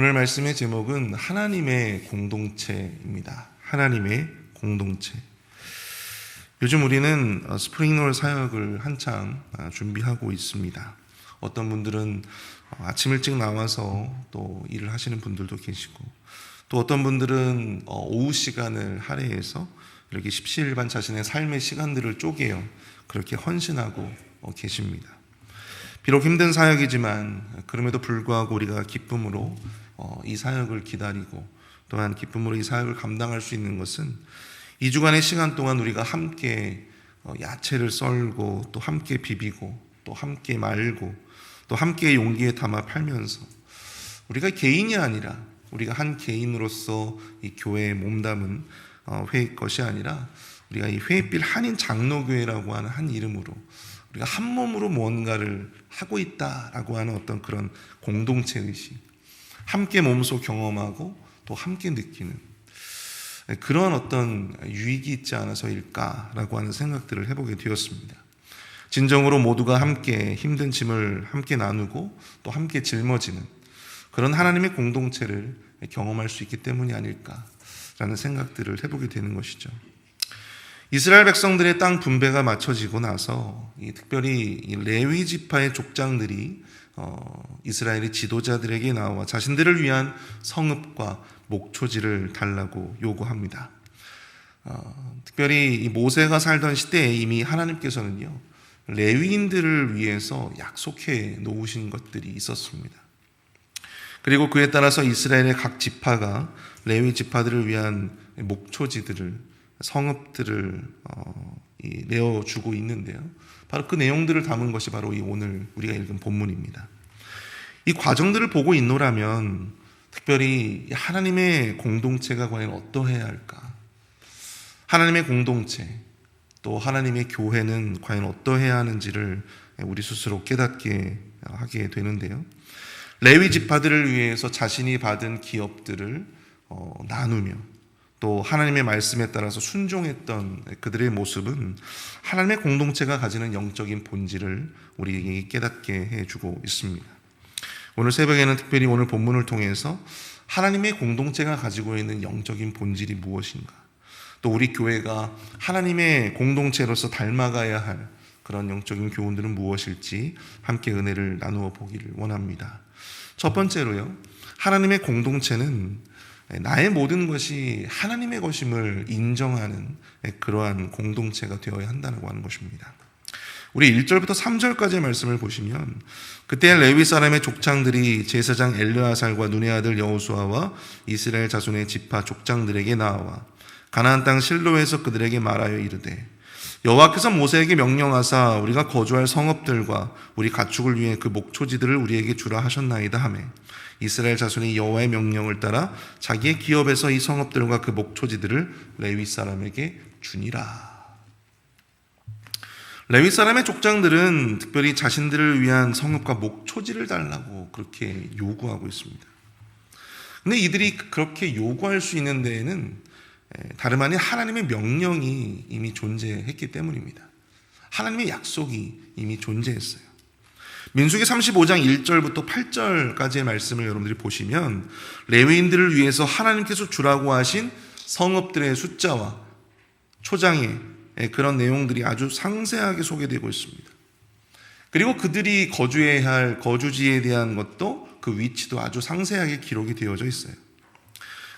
오늘 말씀의 제목은 하나님의 공동체입니다. 하나님의 공동체. 요즘 우리는 어, 스프링롤 사역을 한창 아, 준비하고 있습니다. 어떤 분들은 어, 아침 일찍 나와서 또 일을 하시는 분들도 계시고 또 어떤 분들은 어, 오후 시간을 할애해서 이렇게 십시일반 자신의 삶의 시간들을 쪼개어 그렇게 헌신하고 계십니다. 비록 힘든 사역이지만 그럼에도 불구하고 우리가 기쁨으로 이 사역을 기다리고 또한 기쁨으로 이 사역을 감당할 수 있는 것은 2주간의 시간 동안 우리가 함께 야채를 썰고 또 함께 비비고 또 함께 말고 또 함께 용기에 담아 팔면서 우리가 개인이 아니라 우리가 한 개인으로서 이 교회에 몸담은 회의 것이 아니라 우리가 이 회의빌 한인 장로교회라고 하는 한 이름으로 우리가 한 몸으로 뭔가를 하고 있다라고 하는 어떤 그런 공동체 의식, 함께 몸소 경험하고 또 함께 느끼는 그런 어떤 유익이 있지 않아서일까라고 하는 생각들을 해보게 되었습니다. 진정으로 모두가 함께 힘든 짐을 함께 나누고 또 함께 짊어지는 그런 하나님의 공동체를 경험할 수 있기 때문이 아닐까라는 생각들을 해보게 되는 것이죠. 이스라엘 백성들의 땅 분배가 맞춰지고 나서 특별히 레위 지파의 족장들이 어, 이스라엘의 지도자들에게 나와 자신들을 위한 성읍과 목초지를 달라고 요구합니다. 어, 특별히 모세가 살던 시대에 이미 하나님께서는요 레위인들을 위해서 약속해 놓으신 것들이 있었습니다. 그리고 그에 따라서 이스라엘의 각 지파가 레위 지파들을 위한 목초지들을 성읍들을 어, 내어 주고 있는데요. 바로 그 내용들을 담은 것이 바로 이 오늘 우리가 읽은 본문입니다. 이 과정들을 보고 있노라면 특별히 하나님의 공동체가 과연 어떠해야 할까? 하나님의 공동체, 또 하나님의 교회는 과연 어떠해야 하는지를 우리 스스로 깨닫게 하게 되는데요. 레위 지파들을 위해서 자신이 받은 기업들을 어, 나누며 또 하나님의 말씀에 따라서 순종했던 그들의 모습은 하나님의 공동체가 가지는 영적인 본질을 우리에게 깨닫게 해주고 있습니다. 오늘 새벽에는 특별히 오늘 본문을 통해서 하나님의 공동체가 가지고 있는 영적인 본질이 무엇인가, 또 우리 교회가 하나님의 공동체로서 닮아가야 할 그런 영적인 교훈들은 무엇일지 함께 은혜를 나누어 보기를 원합니다. 첫 번째로요, 하나님의 공동체는 나의 모든 것이 하나님의 것임을 인정하는 그러한 공동체가 되어야 한다고 하는 것입니다. 우리 1절부터 3절까지의 말씀을 보시면 그때 레위 사람의 족장들이 제사장 엘르아살과 눈의 아들 여호수아와 이스라엘 자손의 지파 족장들에게 나와 가나안 땅 실로에서 그들에게 말하여 이르되 여호와께서 모세에게 명령하사 우리가 거주할 성읍들과 우리 가축을 위해 그 목초지들을 우리에게 주라 하셨나이다 하매 이스라엘 자손이 여호와의 명령을 따라 자기의 기업에서 이 성읍들과 그 목초지들을 레위 사람에게 주니라. 레위 사람의 족장들은 특별히 자신들을 위한 성읍과 목초지를 달라고 그렇게 요구하고 있습니다. 근데 이들이 그렇게 요구할 수 있는 데에는 다름 아닌 하나님의 명령이 이미 존재했기 때문입니다. 하나님의 약속이 이미 존재했어요. 민수기 35장 1절부터 8절까지의 말씀을 여러분들이 보시면 레위인들을 위해서 하나님께서 주라고 하신 성읍들의 숫자와 초장의 그런 내용들이 아주 상세하게 소개되고 있습니다. 그리고 그들이 거주해야 할 거주지에 대한 것도 그 위치도 아주 상세하게 기록이 되어져 있어요.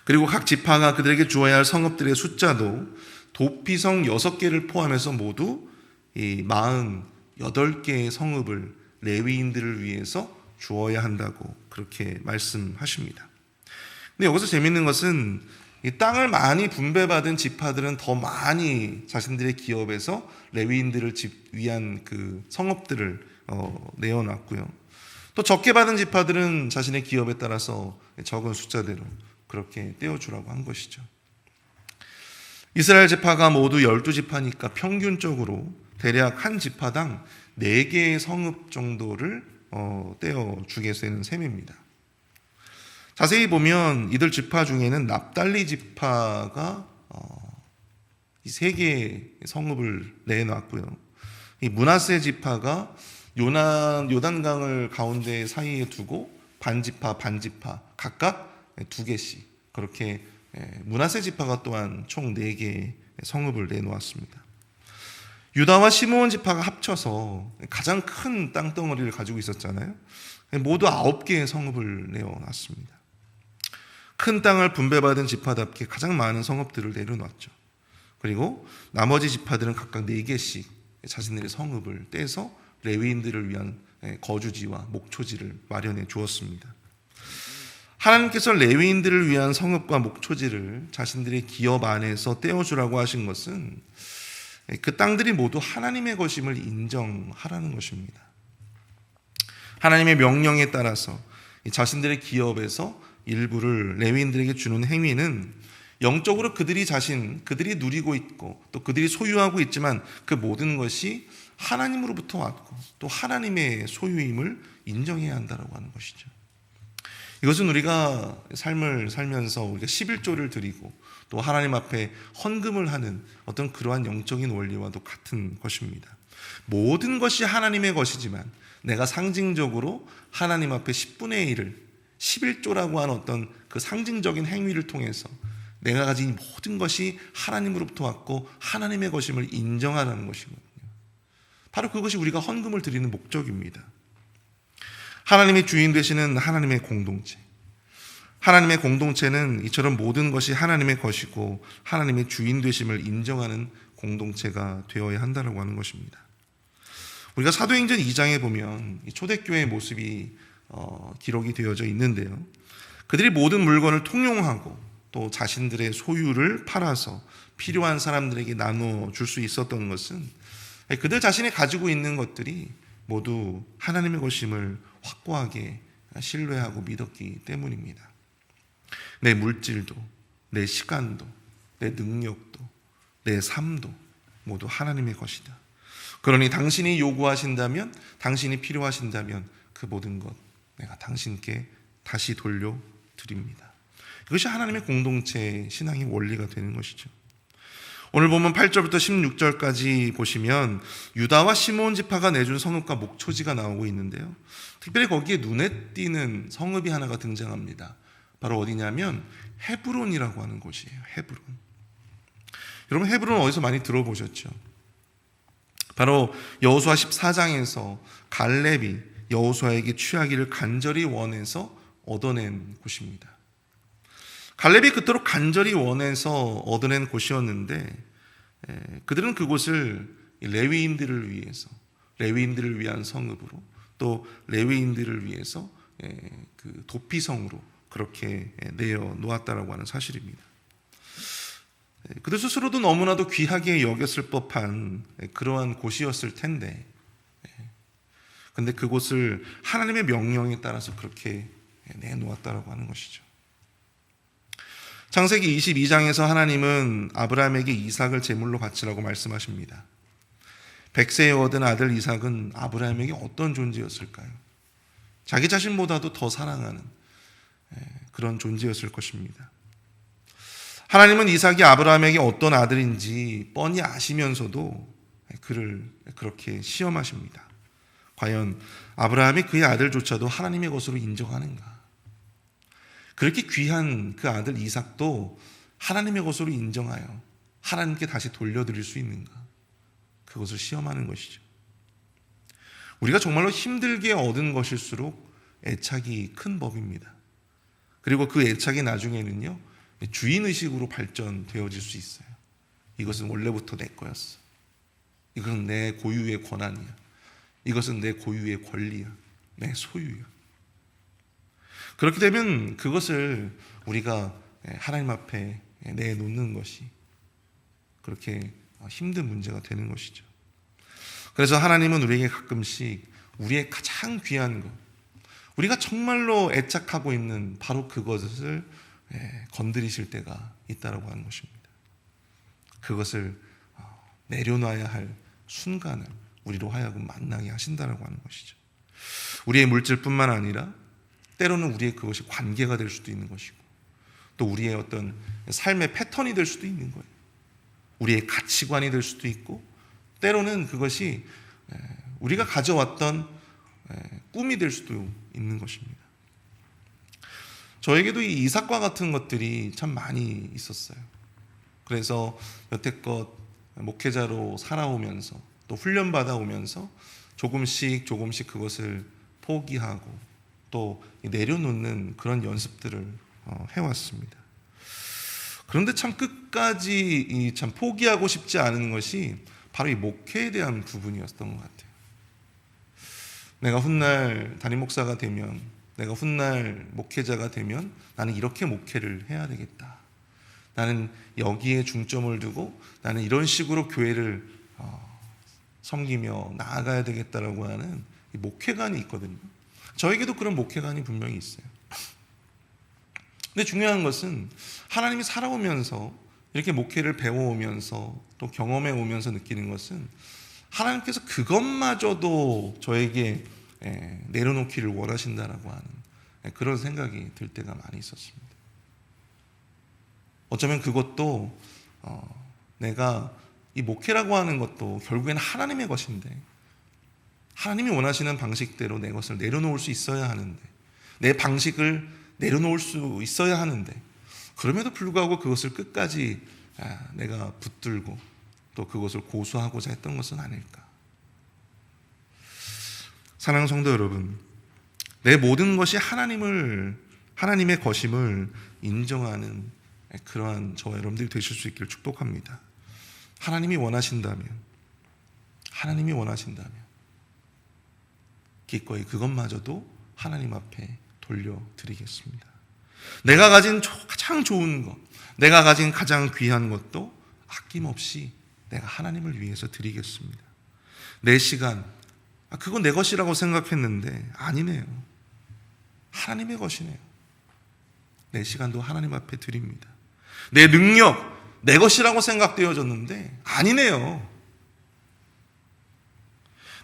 그리고 각 지파가 그들에게 주어야 할 성읍들의 숫자도 도피성 6개를 포함해서 모두 이 48개의 성읍을 레위인들을 위해서 주어야 한다고 그렇게 말씀하십니다. 근데 여기서 재밌는 것은 이 땅을 많이 분배받은 지파들은 더 많이 자신들의 기업에서 레위인들을 위한 그 성업들을 어, 내어놨고요. 또 적게 받은 지파들은 자신의 기업에 따라서 적은 숫자대로 그렇게 떼어주라고 한 것이죠. 이스라엘 지파가 모두 12지파니까 평균적으로 대략 한 지파당 4개의 성읍 정도를 어, 떼어 주게 되는 셈입니다. 자세히 보면 이들 지파 중에는 납달리 지파가 어, 이세 개의 성읍을 내놨고요. 이 문하세 지파가 요난 요단강을 가운데 사이에 두고 반지파, 반지파 각각 두 개씩 그렇게 예, 문하세 지파가 또한 총 네 개의 성읍을 내놓았습니다. 유다와 시므온 지파가 합쳐서 가장 큰 땅덩어리를 가지고 있었잖아요. 모두 아홉 개의 성읍을 내어놨습니다. 큰 땅을 분배받은 지파답게 가장 많은 성읍들을 내려놨죠. 그리고 나머지 지파들은 각각 네 개씩 자신들의 성읍을 떼서 레위인들을 위한 거주지와 목초지를 마련해 주었습니다. 하나님께서 레위인들을 위한 성읍과 목초지를 자신들의 기업 안에서 떼어주라고 하신 것은 그 땅들이 모두 하나님의 것임을 인정하라는 것입니다. 하나님의 명령에 따라서 자신들의 기업에서 일부를 레위인들에게 주는 행위는 영적으로 그들이 자신, 그들이 누리고 있고 또 그들이 소유하고 있지만 그 모든 것이 하나님으로부터 왔고 또 하나님의 소유임을 인정해야 한다라고 하는 것이죠. 이것은 우리가 삶을 살면서 우리가 11조를 드리고 또 하나님 앞에 헌금을 하는 어떤 그러한 영적인 원리와도 같은 것입니다. 모든 것이 하나님의 것이지만 내가 상징적으로 하나님 앞에 10분의 1을 11조라고 하는 어떤 그 상징적인 행위를 통해서 내가 가진 모든 것이 하나님으로부터 왔고 하나님의 것임을 인정하라는 것이거든요. 바로 그것이 우리가 헌금을 드리는 목적입니다. 하나님의 주인 되시는 하나님의 공동체. 하나님의 공동체는 이처럼 모든 것이 하나님의 것이고 하나님의 주인 되심을 인정하는 공동체가 되어야 한다고 하는 것입니다. 우리가 사도행전 2장에 보면 초대교회의 모습이 어, 기록이 되어져 있는데요. 그들이 모든 물건을 통용하고 또 자신들의 소유를 팔아서 필요한 사람들에게 나눠 줄 수 있었던 것은 그들 자신이 가지고 있는 것들이 모두 하나님의 것임을 확고하게 신뢰하고 믿었기 때문입니다. 내 물질도, 내 시간도, 내 능력도, 내 삶도 모두 하나님의 것이다. 그러니 당신이 요구하신다면, 당신이 필요하신다면 그 모든 것 내가 당신께 다시 돌려드립니다. 이것이 하나님의 공동체 신앙의 원리가 되는 것이죠. 오늘 보면 8절부터 16절까지 보시면 유다와 시몬 지파가 내준 성읍과 목초지가 나오고 있는데요. 특별히 거기에 눈에 띄는 성읍이 하나가 등장합니다. 바로 어디냐면 헤브론이라고 하는 곳이에요. 헤브론. 여러분 헤브론 어디서 많이 들어보셨죠? 바로 여호수아 14장에서 갈렙이 여호수아에게 취하기를 간절히 원해서 얻어낸 곳입니다. 갈렙이 그토록 간절히 원해서 얻어낸 곳이었는데 그들은 그곳을 레위인들을 위해서 레위인들을 위한 성읍으로 또 레위인들을 위해서 그 도피성으로 그렇게 내어 놓았다라고 하는 사실입니다. 그들 스스로도 너무나도 귀하게 여겼을 법한 그러한 곳이었을 텐데, 근데 그곳을 하나님의 명령에 따라서 그렇게 내놓았다라고 하는 것이죠. 창세기 22장에서 하나님은 아브라함에게 이삭을 제물로 바치라고 말씀하십니다. 백세에 얻은 아들 이삭은 아브라함에게 어떤 존재였을까요? 자기 자신보다도 더 사랑하는 그런 존재였을 것입니다. 하나님은 이삭이 아브라함에게 어떤 아들인지 뻔히 아시면서도 그를 그렇게 시험하십니다. 과연 아브라함이 그의 아들조차도 하나님의 것으로 인정하는가? 그렇게 귀한 그 아들 이삭도 하나님의 것으로 인정하여 하나님께 다시 돌려드릴 수 있는가? 그것을 시험하는 것이죠. 우리가 정말로 힘들게 얻은 것일수록 애착이 큰 법입니다. 그리고 그 애착이 나중에는요, 주인의식으로 발전되어질 수 있어요. 이것은 원래부터 내 거였어. 이것은 내 고유의 권한이야. 이것은 내 고유의 권리야. 내 소유야. 그렇게 되면 그것을 우리가 하나님 앞에 내놓는 것이 그렇게 힘든 문제가 되는 것이죠. 그래서 하나님은 우리에게 가끔씩 우리의 가장 귀한 것, 우리가 정말로 애착하고 있는 바로 그것을 건드리실 때가 있다라고 하는 것입니다. 그것을 어, 내려놔야 할 순간을 우리로 하여금 만나게 하신다라고 하는 것이죠. 우리의 물질뿐만 아니라 때로는 우리의 그것이 관계가 될 수도 있는 것이고 또 우리의 어떤 삶의 패턴이 될 수도 있는 거예요. 우리의 가치관이 될 수도 있고 때로는 그것이 우리가 가져왔던 꿈이 될 수도 있는 것입니다. 저에게도 이 이삭과 같은 것들이 참 많이 있었어요. 그래서 여태껏 목회자로 살아오면서 또 훈련 받아오면서 조금씩 조금씩 그것을 포기하고 또 내려놓는 그런 연습들을 어, 해왔습니다. 그런데 참 끝까지 이참 포기하고 싶지 않은 것이 바로 이 목회에 대한 부분이었던 것 같아요. 내가 훗날 담임 목사가 되면, 내가 훗날 목회자가 되면 나는 이렇게 목회를 해야 되겠다. 나는 여기에 중점을 두고 나는 이런 식으로 교회를 어, 섬기며 나아가야 되겠다라고 하는 이 목회관이 있거든요. 저에게도 그런 목회관이 분명히 있어요. 근데 중요한 것은 하나님이 살아오면서 이렇게 목회를 배워오면서 또 경험해 오면서 느끼는 것은 하나님께서 그것마저도 저에게 예, 내려놓기를 원하신다라고 하는 예, 그런 생각이 들 때가 많이 있었습니다. 어쩌면 그것도 어, 내가 이 목회라고 하는 것도 결국에는 하나님의 것인데 하나님이 원하시는 방식대로 내 것을 내려놓을 수 있어야 하는데 내 방식을 내려놓을 수 있어야 하는데 그럼에도 불구하고 그것을 끝까지 아, 내가 붙들고 또 그것을 고수하고자 했던 것은 아닐까. 사랑하는 성도 여러분, 내 모든 것이 하나님을 하나님의 것임을 인정하는 그러한 저와 여러분들이 되실 수 있기를 축복합니다. 하나님이 원하신다면, 하나님이 원하신다면, 기꺼이 그것마저도 하나님 앞에 돌려드리겠습니다. 내가 가진 가장 좋은 것, 내가 가진 가장 귀한 것도 아낌없이 내가 하나님을 위해서 드리겠습니다. 내 시간, 아, 그건 내 것이라고 생각했는데 아니네요. 하나님의 것이네요. 내 시간도 하나님 앞에 드립니다. 내 능력, 내 것이라고 생각되어졌는데 아니네요.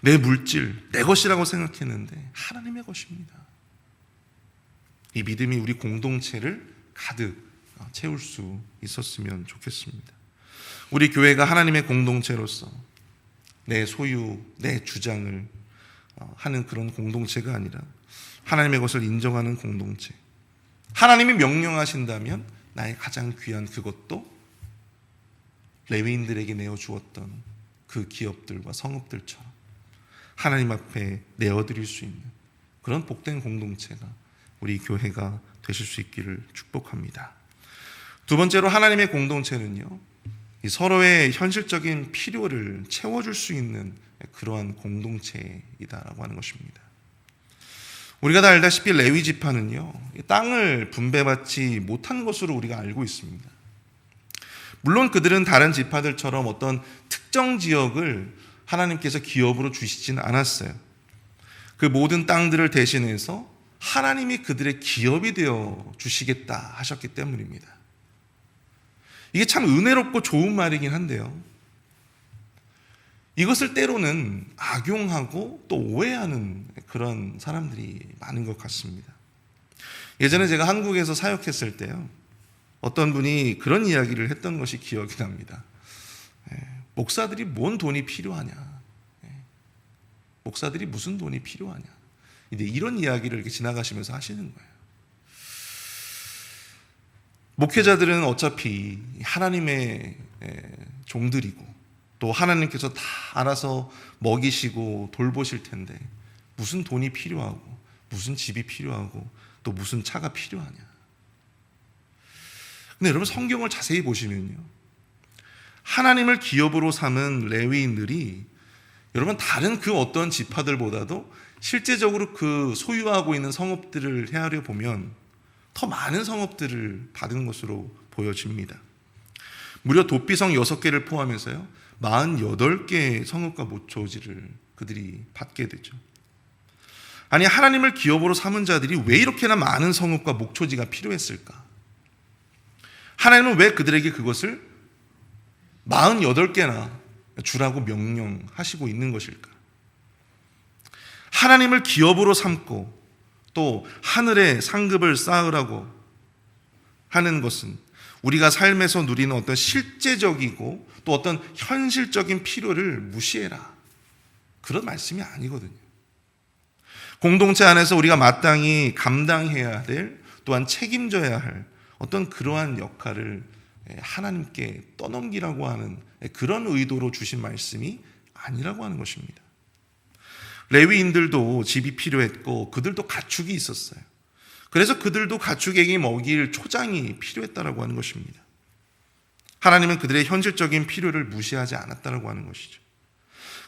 내 물질, 내 것이라고 생각했는데 하나님의 것입니다. 이 믿음이 우리 공동체를 가득 채울 수 있었으면 좋겠습니다. 우리 교회가 하나님의 공동체로서 내 소유, 내 주장을 하는 그런 공동체가 아니라 하나님의 것을 인정하는 공동체. 하나님이 명령하신다면 나의 가장 귀한 그것도 레위인들에게 내어 주었던 그 기업들과 성읍들처럼 하나님 앞에 내어 드릴 수 있는 그런 복된 공동체가 우리 교회가 되실 수 있기를 축복합니다. 두 번째로 하나님의 공동체는요, 서로의 현실적인 필요를 채워줄 수 있는 그러한 공동체이다라고 하는 것입니다. 우리가 다 알다시피 레위 지파는요, 땅을 분배받지 못한 것으로 우리가 알고 있습니다. 물론 그들은 다른 지파들처럼 어떤 특정 지역을 하나님께서 기업으로 주시지는 않았어요. 그 모든 땅들을 대신해서 하나님이 그들의 기업이 되어 주시겠다 하셨기 때문입니다. 이게 참 은혜롭고 좋은 말이긴 한데요. 이것을 때로는 악용하고 또 오해하는 그런 사람들이 많은 것 같습니다. 예전에 제가 한국에서 사역했을 때요. 어떤 분이 그런 이야기를 했던 것이 기억이 납니다. 예, 목사들이 뭔 돈이 필요하냐. 예, 목사들이 무슨 돈이 필요하냐. 이런 이야기를 이렇게 지나가시면서 하시는 거예요. 목회자들은 어차피 하나님의 종들이고 또 하나님께서 다 알아서 먹이시고 돌보실 텐데 무슨 돈이 필요하고 무슨 집이 필요하고 또 무슨 차가 필요하냐. 근데 여러분 성경을 자세히 보시면요. 하나님을 기업으로 삼은 레위인들이 여러분 다른 그 어떤 지파들보다도 실제적으로 그 소유하고 있는 성읍들을 헤아려 보면 더 많은 성읍들을 받은 것으로 보여집니다. 무려 도피성 6개를 포함해서요. 48개의 성읍과 모초지를 그들이 받게 되죠. 아니 하나님을 기업으로 삼은 자들이 왜 이렇게나 많은 성읍과 목초지가 필요했을까? 하나님은 왜 그들에게 그것을 48개나 주라고 명령하시고 있는 것일까? 하나님을 기업으로 삼고 또 하늘의 상급을 쌓으라고 하는 것은 우리가 삶에서 누리는 어떤 실제적이고 또 어떤 현실적인 필요를 무시해라. 그런 말씀이 아니거든요. 공동체 안에서 우리가 마땅히 감당해야 될 또한 책임져야 할 어떤 그러한 역할을 예, 하나님께 떠넘기라고 하는 예, 그런 의도로 주신 말씀이 아니라고 하는 것입니다. 레위인들도 집이 필요했고 그들도 가축이 있었어요. 그래서 그들도 가축에게 먹일 초장이 필요했다라고 하는 것입니다. 하나님은 그들의 현실적인 필요를 무시하지 않았다라고 하는 것이죠.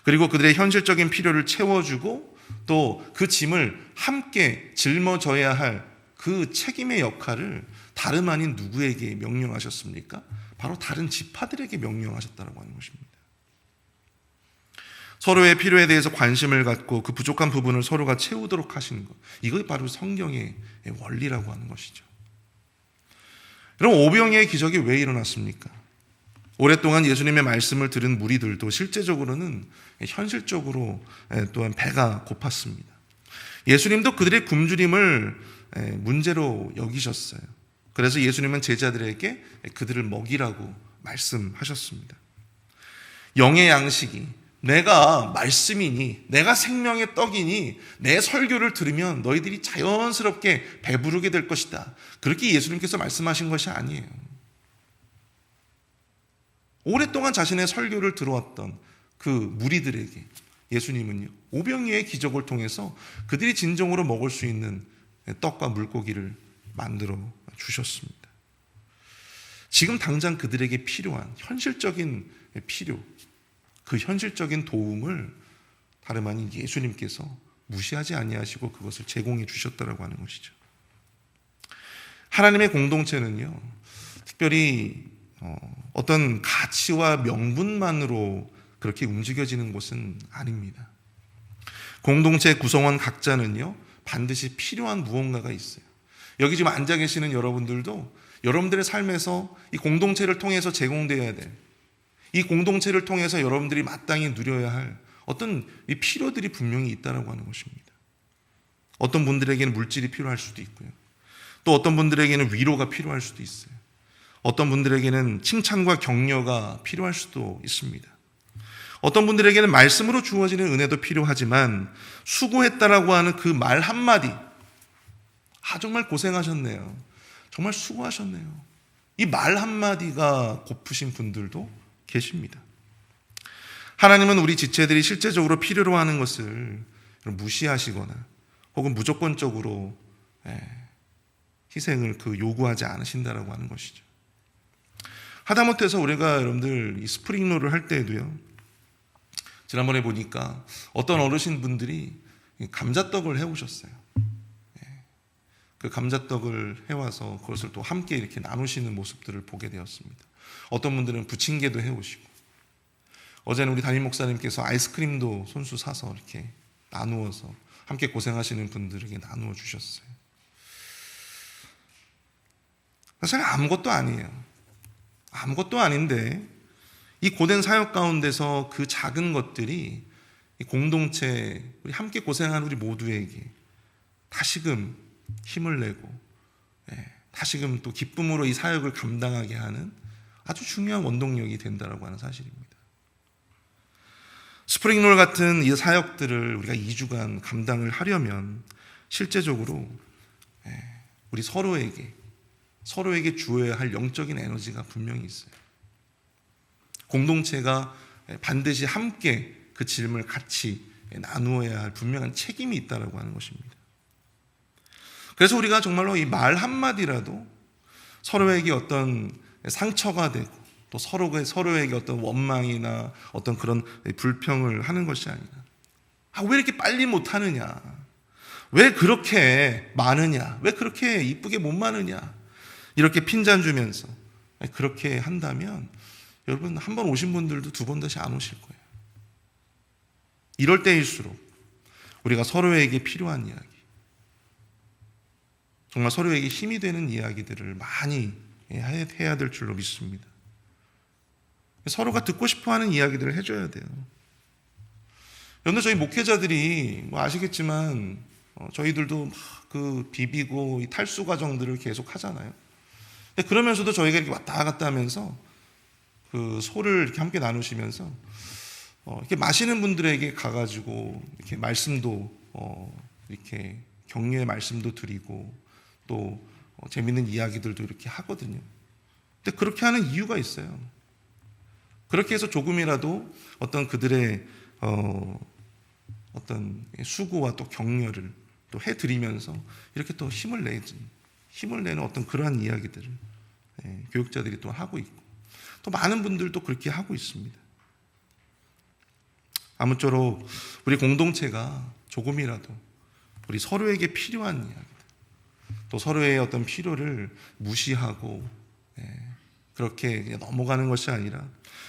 그리고 그들의 현실적인 필요를 채워주고 또 그 짐을 함께 짊어져야 할 그 책임의 역할을 다름 아닌 누구에게 명령하셨습니까? 바로 다른 지파들에게 명령하셨다라고 하는 것입니다. 서로의 필요에 대해서 관심을 갖고 그 부족한 부분을 서로가 채우도록 하시는 것. 이것이 바로 성경의 원리라고 하는 것이죠. 여러분, 오병의 기적이 왜 일어났습니까? 오랫동안 예수님의 말씀을 들은 무리들도 실제적으로는 현실적으로 또한 배가 고팠습니다. 예수님도 그들의 굶주림을 문제로 여기셨어요. 그래서 예수님은 제자들에게 그들을 먹이라고 말씀하셨습니다. 영의 양식이 내가 말씀이니 내가 생명의 떡이니 내 설교를 들으면 너희들이 자연스럽게 배부르게 될 것이다. 그렇게 예수님께서 말씀하신 것이 아니에요. 오랫동안 자신의 설교를 들어왔던 그 무리들에게 예수님은요, 오병이의 기적을 통해서 그들이 진정으로 먹을 수 있는 떡과 물고기를 만들어 주셨습니다. 지금 당장 그들에게 필요한 현실적인 필요, 그 현실적인 도움을 다름 아닌 예수님께서 무시하지 아니하시고 그것을 제공해 주셨다라고 하는 것이죠. 하나님의 공동체는요, 특별히 어, 어떤 가치와 명분만으로 그렇게 움직여지는 곳은 아닙니다. 공동체 구성원 각자는요, 반드시 필요한 무언가가 있어요. 여기 지금 앉아 계시는 여러분들도 여러분들의 삶에서 이 공동체를 통해서 제공되어야 될, 이 공동체를 통해서 여러분들이 마땅히 누려야 할 어떤 이 필요들이 분명히 있다라고 하는 것입니다. 어떤 분들에게는 물질이 필요할 수도 있고요. 또 어떤 분들에게는 위로가 필요할 수도 있어요. 어떤 분들에게는 칭찬과 격려가 필요할 수도 있습니다. 어떤 분들에게는 말씀으로 주어지는 은혜도 필요하지만 수고했다라고 하는 그 말 한마디 아 정말 고생하셨네요. 정말 수고하셨네요. 이 말 한마디가 고프신 분들도 계십니다. 하나님은 우리 지체들이 실제적으로 필요로 하는 것을 무시하시거나 혹은 무조건적으로 예, 희생을 그 요구하지 않으신다라고 하는 것이죠. 하다못해서 우리가 여러분들 이 스프링롤을 할 때에도요. 지난번에 보니까 어떤 어르신 분들이 감자떡을 해오셨어요. 예. 그 감자떡을 해와서 그것을 또 함께 이렇게 나누시는 모습들을 보게 되었습니다. 어떤 분들은 부침개도 해오시고 어제는 우리 담임 목사님께서 아이스크림도 손수 사서 이렇게 나누어서 함께 고생하시는 분들에게 나누어 주셨어요. 사실 아무것도 아니에요. 아무것도 아닌데 이 고된 사역 가운데서 그 작은 것들이 공동체 우리 함께 고생한 우리 모두에게 다시금 힘을 내고 예, 다시금 또 기쁨으로 이 사역을 감당하게 하는 아주 중요한 원동력이 된다라고 하는 사실입니다. 스프링롤 같은 이 사역들을 우리가 2주간 감당을 하려면 실제적으로 예, 우리 서로에게 서로에게 주어야 할 영적인 에너지가 분명히 있어요. 공동체가 반드시 함께 그 짐을 같이 나누어야 할 분명한 책임이 있다라고 하는 것입니다. 그래서 우리가 정말로 이 말 한마디라도 서로에게 어떤 상처가 되고 또 서로가 서로에게 어떤 원망이나 어떤 그런 불평을 하는 것이 아니라 아, 왜 이렇게 빨리 못 하느냐? 왜 그렇게 많으냐? 왜 그렇게 이쁘게 못 마느냐? 이렇게 핀잔 주면서 그렇게 한다면 여러분 한 번 오신 분들도 두 번 다시 안 오실 거예요. 이럴 때일수록 우리가 서로에게 필요한 이야기, 정말 서로에게 힘이 되는 이야기들을 많이 해야 될 줄로 믿습니다. 서로가 듣고 싶어 하는 이야기들을 해줘야 돼요. 여러분, 저희 목회자들이 뭐 아시겠지만, 어, 저희들도 그 비비고 탈수 과정들을 계속 하잖아요. 그러면서도 저희가 이렇게 왔다 갔다 하면서 그 소를 이렇게 함께 나누시면서 어, 이렇게 마시는 분들에게 가가지고 이렇게 말씀도 어, 이렇게 격려의 말씀도 드리고 또 어, 재밌는 이야기들도 이렇게 하거든요. 근데 그렇게 하는 이유가 있어요. 그렇게 해서 조금이라도 어떤 그들의 어, 어떤 수고와 또 격려를 또 해드리면서 이렇게 또 힘을 내지 힘을 내는 어떤 그러한 이야기들을 예, 교육자들이 또 하고 있고 또 많은 분들도 그렇게 하고 있습니다. 아무쪼록 우리 공동체가 조금이라도 우리 서로에게 필요한 이야기들 또 서로의 어떤 필요를 무시하고 예, 그렇게 넘어가는 것이 아니라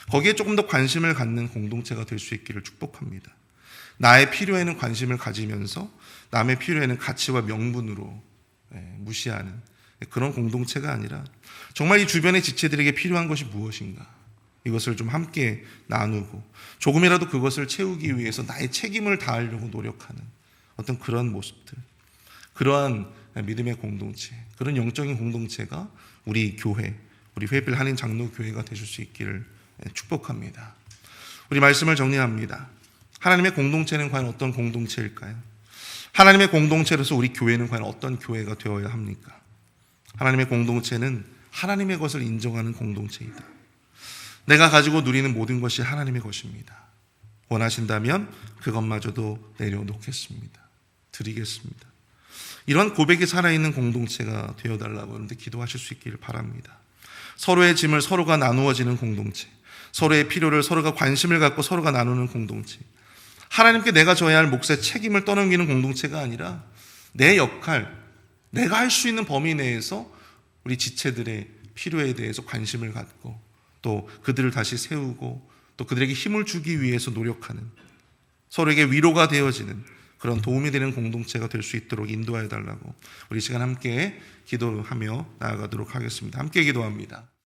거기에 조금 더 관심을 갖는 공동체가 될 수 있기를 축복합니다. 나의 필요에는 관심을 가지면서 남의 필요에는 가치와 명분으로 예, 무시하는 그런 공동체가 아니라 정말 이 주변의 지체들에게 필요한 것이 무엇인가 이것을 좀 함께 나누고 조금이라도 그것을 채우기 위해서 나의 책임을 다하려고 노력하는 어떤 그런 모습들 그러한 믿음의 공동체 그런 영적인 공동체가 우리 교회 우리 회빌 한인 장로 교회가 되실 수 있기를 축복합니다. 우리 말씀을 정리합니다. 하나님의 공동체는 과연 어떤 공동체일까요? 하나님의 공동체로서 우리 교회는 과연 어떤 교회가 되어야 합니까? 하나님의 공동체는 하나님의 것을 인정하는 공동체이다. 내가 가지고 누리는 모든 것이 하나님의 것입니다. 원하신다면 그것마저도 내려놓겠습니다. 드리겠습니다. 이런 고백이 살아있는 공동체가 되어달라고 여러분들 기도하실 수 있기를 바랍니다. 서로의 짐을 서로가 나누어지는 공동체, 서로의 필요를 서로가 관심을 갖고 서로가 나누는 공동체, 하나님께 내가 져야 할 몫의 책임을 떠넘기는 공동체가 아니라 내 역할, 내가 할 수 있는 범위 내에서 우리 지체들의 필요에 대해서 관심을 갖고 또 그들을 다시 세우고 또 그들에게 힘을 주기 위해서 노력하는 서로에게 위로가 되어지는 그런 도움이 되는 공동체가 될 수 있도록 인도하여 달라고 우리 시간 함께 기도하며 나아가도록 하겠습니다. 함께 기도합니다.